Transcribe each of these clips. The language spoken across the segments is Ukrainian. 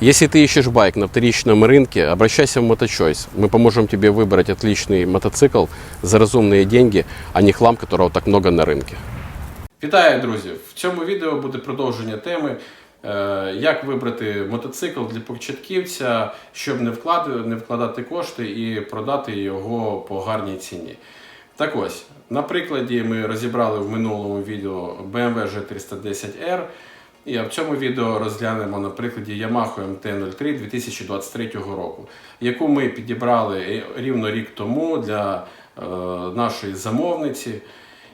Если ты ищешь байк на вторичном рынке, обращайся в Моточойс. Мы поможем тебе выбрать отличный мотоцикл за разумные деньги, а не хлам, которого так много на рынке. Вітаю, друзі! В цьому відео буде продовження теми, е, як вибрати мотоцикл для початківця, щоб не, вклад... не вкладати кошти і продати його по гарній ціні. Так ось, на прикладі ми розібрали в минулому відео BMW G310R. І в цьому відео розглянемо на прикладі Yamaha MT-03 2023 року, яку ми підібрали рівно рік тому для е, нашої замовниці.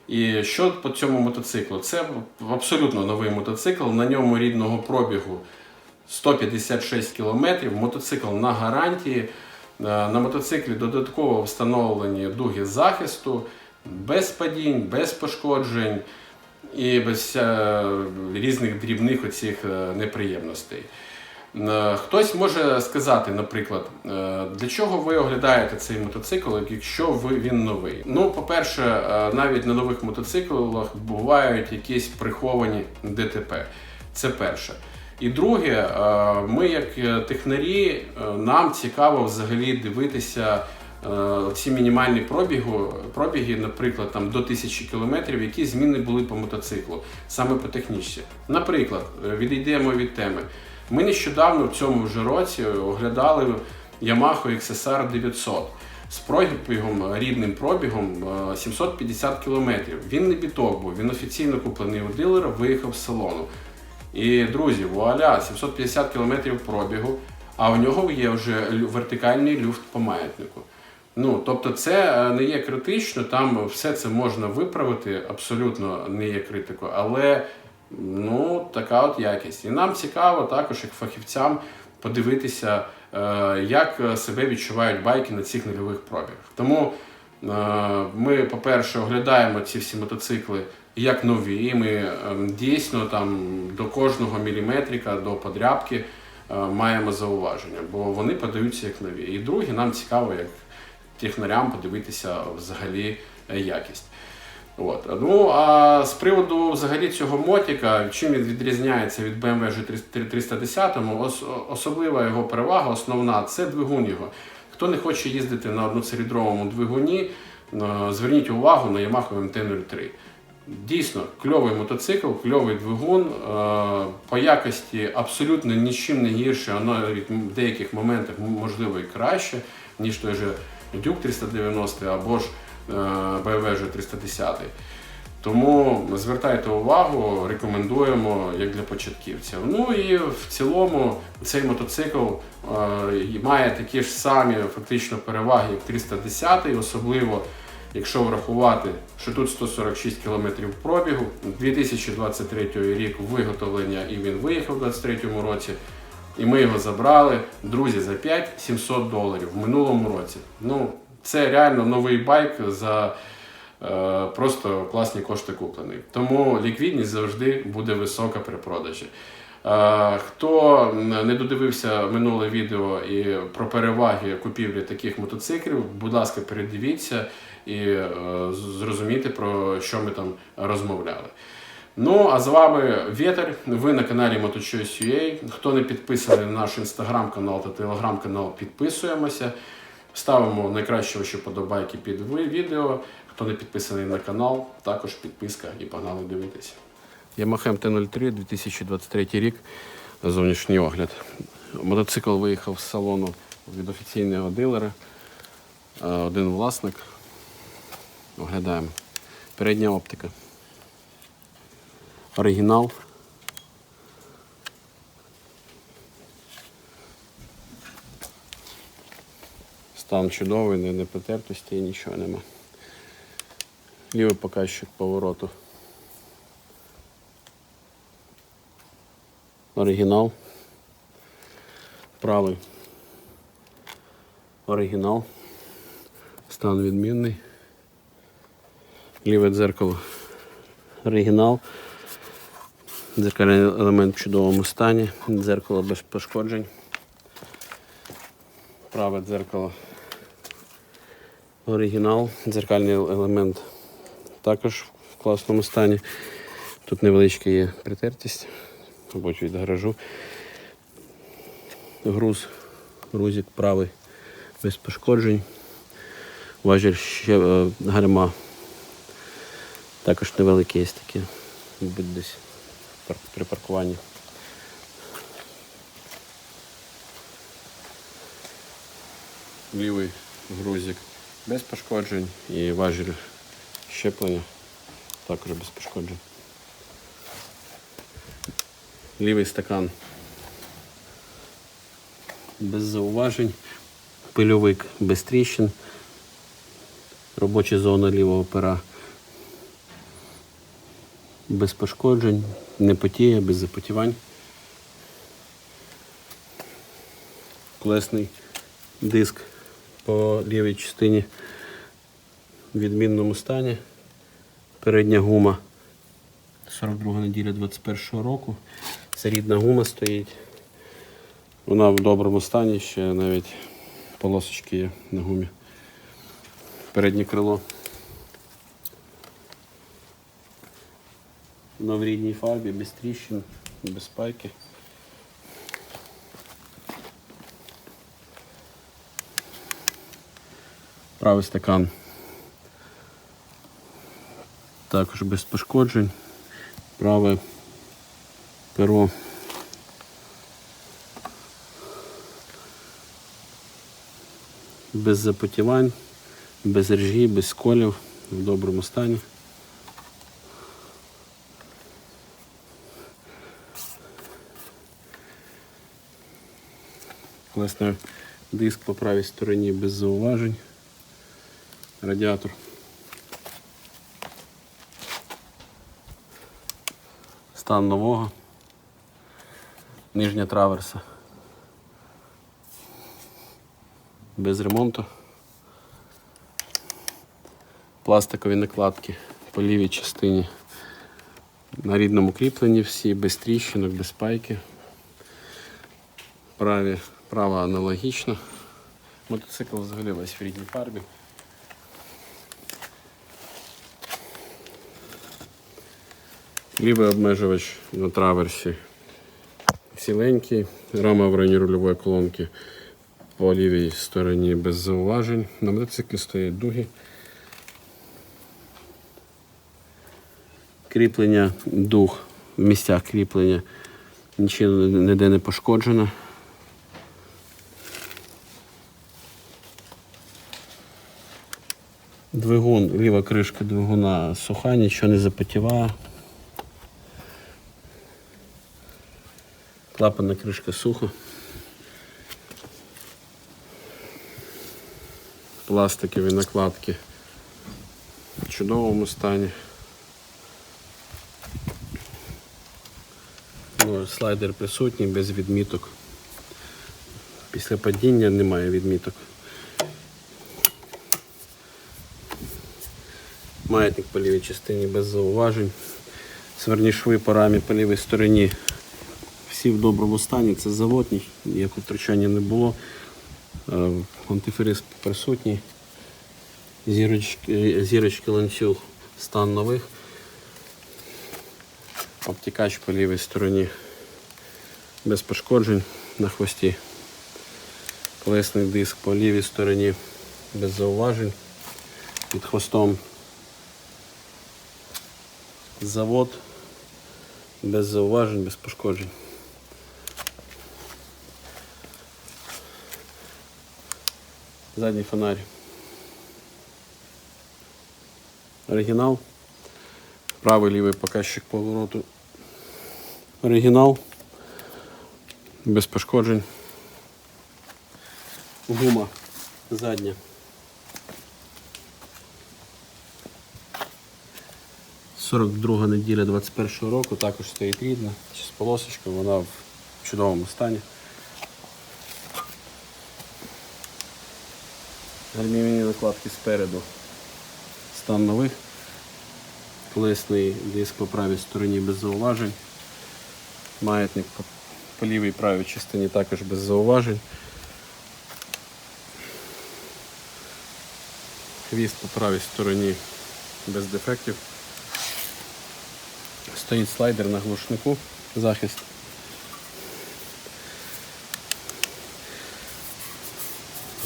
І що по цьому мотоциклу? Це абсолютно новий мотоцикл, на ньому рідного пробігу 156 км, мотоцикл на гарантії. Е, На мотоциклі додатково встановлені дуги захисту, без падінь, без пошкоджень і без е, різних дрібних оцих е, неприємностей. Е, Хтось може сказати, наприклад, для чого ви оглядаєте цей мотоцикл, якщо ви, він новий? Ну, по-перше, навіть на нових мотоциклах бувають якісь приховані ДТП. Це перше. І друге, ми, як технарі, нам цікаво взагалі дивитися ці мінімальні пробігу, пробіги, наприклад, там до 1000 км, які зміни були по мотоциклу, саме по технічці. Наприклад, е, відійдемо від теми. Ми нещодавно в цьому вже році оглядали Yamaha XSR 900 з пробігом, рідним пробігом е, 750 км. Він не біток був, він офіційно куплений у дилера, виїхав з салону. І друзі, вуаля, 750 км пробігу, а у нього є вже вертикальний люфт по маятнику. Ну, тобто це е, не є критично, там все це можна виправити, абсолютно не є критикою, але ну, така от якість. І нам цікаво також, як фахівцям, подивитися, е, як себе відчувають байки на цих нульових пробігах. Тому е, ми, по-перше, оглядаємо ці всі мотоцикли як нові. і Ми е, дійсно там до кожного міліметрика, до подрябки е, маємо зауваження, бо вони подаються як нові. І друге, нам цікаво, як технарям подивитися взагалі е, якість. От. Ну а з приводу взагалі цього мотика, чим він відрізняється від BMW G310, ос- особлива його перевага, основна це двигун його. Хто не хоче їздити на одноциліндровому двигуні, е, зверніть увагу на Yamaha MT-03. Дійсно, кльовий мотоцикл, кльовий двигун. е, По якості абсолютно нічим не гірше, навіть в деяких моментах можливо і краще, ніж той же Duke 390 або ж е, BMW G310. Тому звертайте увагу, рекомендуємо як для початківців. Ну і в цілому цей мотоцикл е, має такі ж самі фактично переваги, як 310, особливо якщо врахувати, що тут 146 км пробігу, 2023 рік виготовлення і він виїхав у 2023 році. І ми його забрали, друзі, за 5-700 доларів в минулому році. Ну, це реально новий байк за е, просто класні кошти куплений. Тому ліквідність завжди буде висока при продажі. Е, Хто не додивився минуле відео і про переваги купівлі таких мотоциклів, будь ласка, передивіться і е, зрозумійте, про що ми там розмовляли. Ну, а з вами Вєтер. Ви на каналі MotoChoice.ua. Хто не підписаний на наш інстаграм-канал та телеграм-канал, підписуємося. Ставимо найкращі ваші подобайки під відео. Хто не підписаний на канал, також підписка і погнали дивитися. Yamaha MT-03, 2023 рік. Зовнішній огляд. Мотоцикл виїхав з салону від офіційного дилера. Е, Один власник. Оглядаємо. Передня оптика. Оригінал. Стан чудовий, не, потертості, нічого нема. Лівий показчик повороту. Оригінал. Правий. Оригінал. Стан відмінний. Ліве дзеркало. Оригінал. Дзеркальний елемент в чудовому стані. Дзеркало без пошкоджень. Праве дзеркало. Оригінал. Дзеркальний елемент також в класному стані. Тут невеличка є притертість, мабуть, від гаражу. груз, грузик правий без пошкоджень. Важіль ще е, гальма. Також невеликий є мабуть, десь при паркуванні. Лівий грузик без пошкоджень і важіль щеплення також без пошкоджень. Лівий стакан без зауважень, пильовик без тріщин, робоча зона лівого пера без пошкоджень, не потіє, без запотівань. Колесний диск по лівій частині в відмінному стані. Передня гума 42 неділя 21 року. Це рідна гума стоїть. Вона в доброму стані, ще навіть полосочки є на гумі. Переднє крило. Воно в рідній фарбі, без тріщин, без пайки. Правий стакан. Також без пошкоджень. Праве перо. Без запотівань, без ржі, без сколів, в доброму стані. Колесний диск по правій стороні без зауважень. Радіатор. Стан нового. Нижня траверса. Без ремонту. Пластикові накладки по лівій частині. На рідному кріпленні всі, без тріщинок, без пайки. Праві, права аналогічно. Мотоцикл взагалі весь в рідній фарбі. Лівий обмежувач на траверсі ціленький, рама в районі рульової колонки по лівій стороні без зауважень. На мотоциклі стоять дуги. Кріплення дуг в місцях кріплення нічого ніде не пошкоджено. Двигун, ліва кришка двигуна суха, нічого не запотіває. Клапанна кришка суха. Пластикові накладки в чудовому стані. Ну, слайдер присутній без відміток. Після падіння немає відміток. Маятник по лівій частині без зауважень. Сверні шви по рамі по лівій стороні всі в доброму стані. Це заводні, ніякого втручання не було. Е, Антифриз присутній. Зірочки, зірочки ланцюг стан нових. Обтікач по лівій стороні без пошкоджень на хвості. Колесний диск по лівій стороні без зауважень. Під хвостом завод без зауважень, без пошкоджень. Задній фонарь. Оригінал. Правий лівий показчик повороту. Оригінал. Без пошкоджень. Гума задня. Сорок друга неділя 21 року, також стоїть рідна, з полосочкою, вона в чудовому стані. Гальмівні накладки спереду. Стан нових. Колесний диск по правій стороні без зауважень. Маятник по лівій правій частині також без зауважень. Хвіст по правій стороні без дефектів. Стоїть слайдер на глушнику, захист.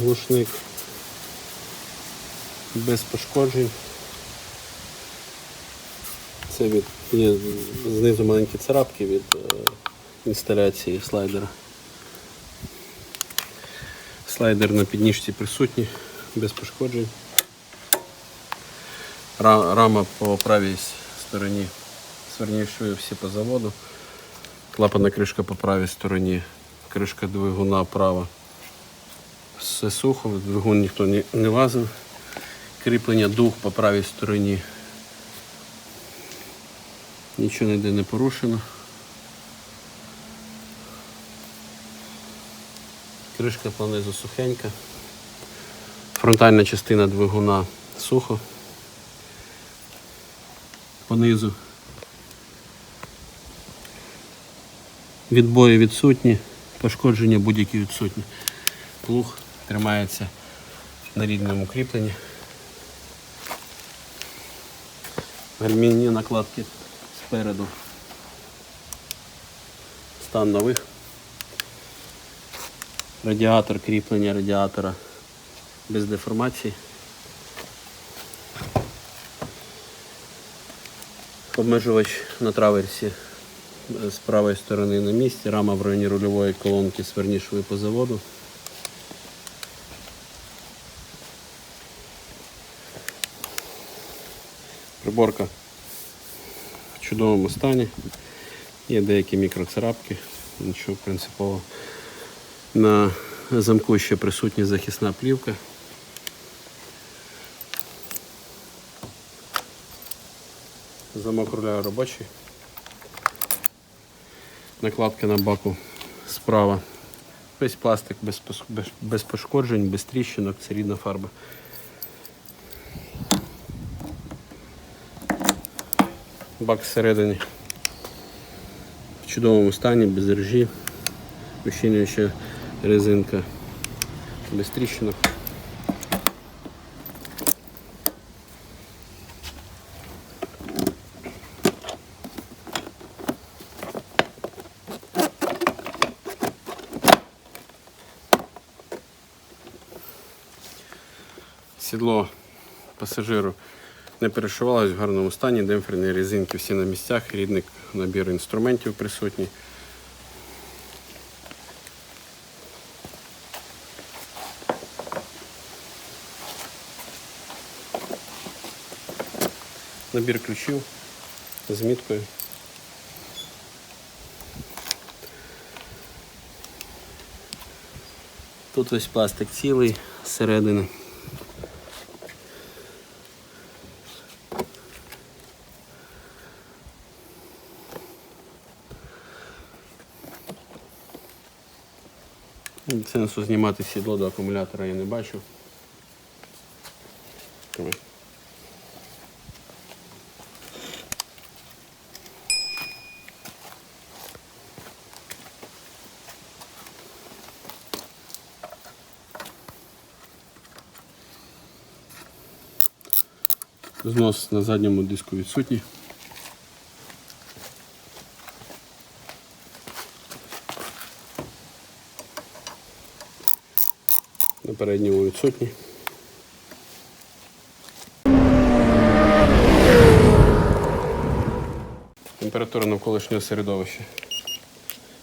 глушник без пошкоджень. Це від є знизу маленькі царапки від е, інсталяції слайдера. Слайдер на підніжці присутній, без пошкоджень. Рама по правій стороні сверні шви всі по заводу. Клапана кришка по правій стороні, кришка двигуна права. Все сухо, двигун ніхто не, не лазив. Кріплення дух по правій стороні. Нічого ніде не порушено. Кришка понизу сухенька. Фронтальна частина двигуна сухо. Понизу. Відбої відсутні, пошкодження будь-які відсутні. Плуг тримається на рідному кріпленні. Гальмінні накладки спереду. Стан нових. Радіатор, кріплення радіатора без деформації. Обмежувач на траверсі з правої сторони на місці, рама в районі рульової колонки сверні шви по заводу. Приборка в чудовому стані. Є деякі мікроцарапки, нічого принципово. На замку ще присутня захисна плівка. Замок руля робочий. Накладка на баку справа. Весь пластик без, без, без пошкоджень, без тріщинок, це рідна фарба. Бак всередині в чудовому стані, без ржі. Ущільнююча резинка без тріщинок. Сідло пасажиру не перешивалось в гарному стані, демпферні резинки всі на місцях, рідний набір інструментів присутній. Набір ключів з міткою. Тут весь пластик цілий зсередини. Сенсу знімати сідло до акумулятора я не бачу. Знос на задньому диску відсутній. На передньому відсутній. Температура навколишнього середовища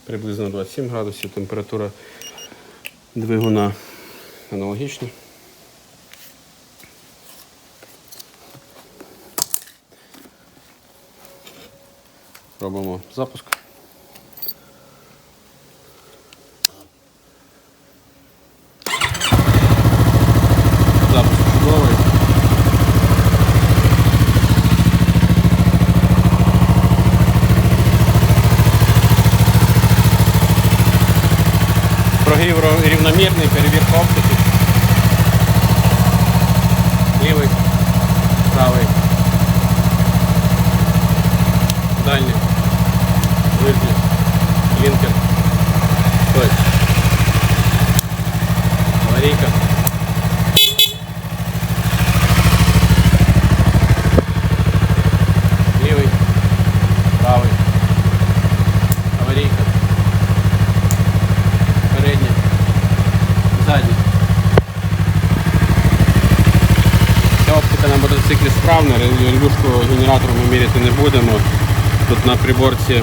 приблизно 27 градусів, температура двигуна аналогічна. Робимо. Запуск чудовий. Прогрів рівномірний, оптики. Лівий, правий. Дальній. Ближній. Лінкер. Стой. Аварійка. Лівий. Правий. Аварійка. Передня. Задня. Лампочка на мотоциклі справна, релюшку генератору ми міряти не будемо. Тут на приборці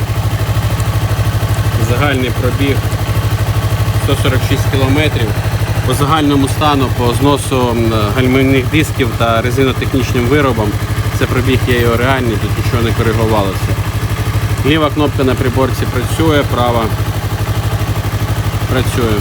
загальний пробіг 146 км. По загальному стану, по зносу гальмівних дисків та резинотехнічним виробам, це пробіг є його реальний, тут нічого не коригувалося. Ліва кнопка на приборці працює, права працює.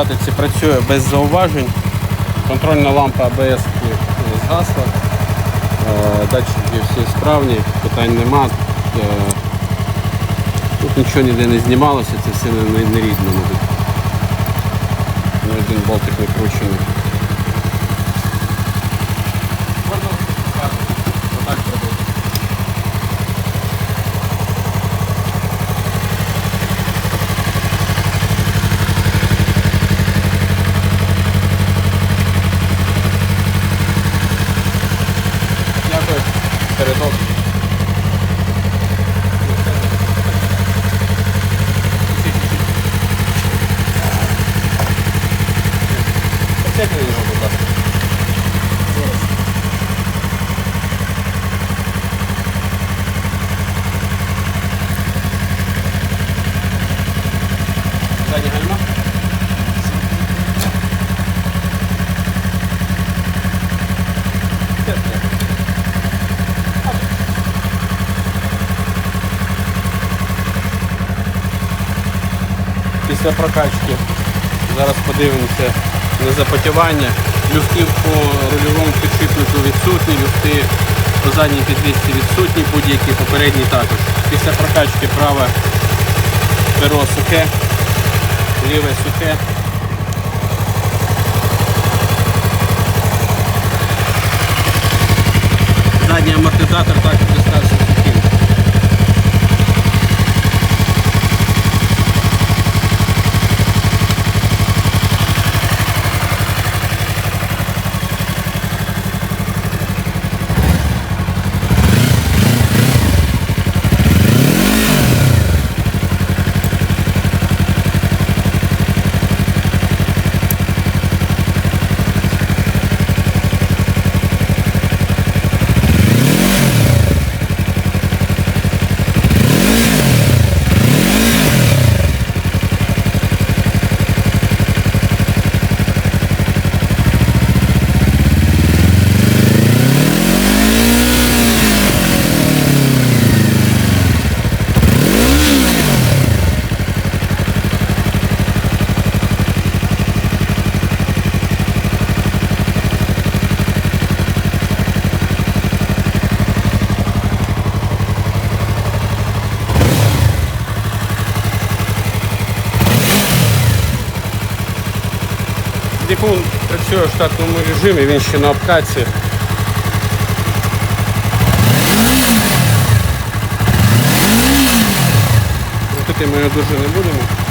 Статиці працює без зауважень. Контрольна лампа АБС згасла. Е, Датчики всі справні, питань нема. Е, Тут нічого ніде не знімалося, це все на різному. Ні один болтик не кручений. Почекай його, будь ласка. Після прокачки. Зараз подивимося на запотівання. Люфти по рульовому підшипнику відсутні, люфти по задній підвісці відсутні, будь-які попередні також. Після прокачки праве перо сухе, ліве сухе. Задній амортизатор також штатному режимі, він ще на обкатці. Крутити ми його дуже не будемо.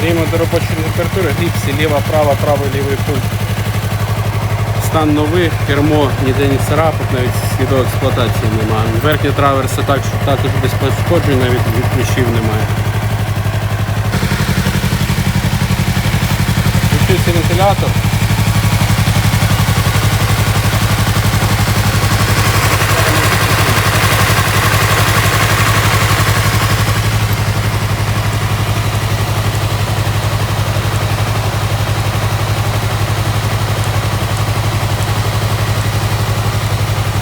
До робочої температури, гріпсі, ліва, права, правий, лівий пульт. Стан новий, кермо ніде не царапок, навіть слідів експлуатації немає. Верхня траверса так, що також без пошкоджень, навіть ключів немає. Включився вентилятор.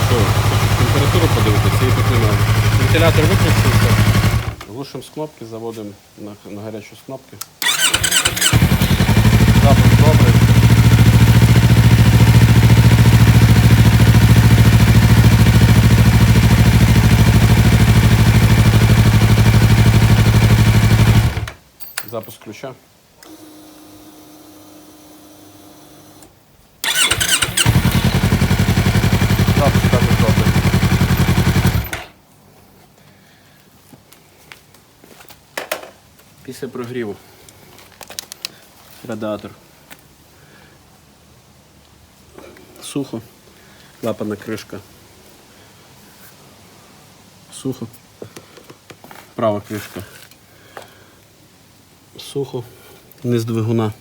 Що, хочу температуру подивитися, її тут немає. Вентилятор виключився. Глушимо з кнопки, заводимо на, на гарячу з кнопки. Запах добрий. Запуск ключа. Запуск також добрий. Після прогріву. Радіатор. Сухо. Клапана кришка. Сухо. Права кришка. Сухо. Низ двигуна.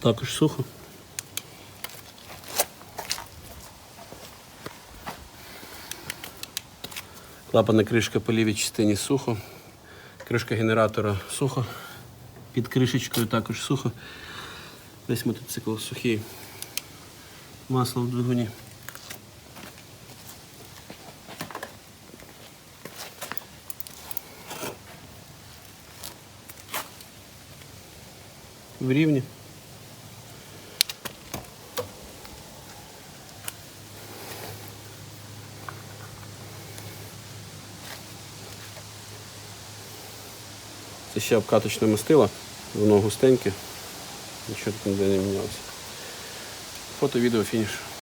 Також сухо. Клапана кришка по лівій частині сухо. Кришка генератора сухо. Під кришечкою також сухо. Весь мотоцикл сухий. Масло в двигуні. В рівні. Це ще обкаточне мастило, воно густеньке, нічого тут ніде не мінялося. Фото, відео, фініш.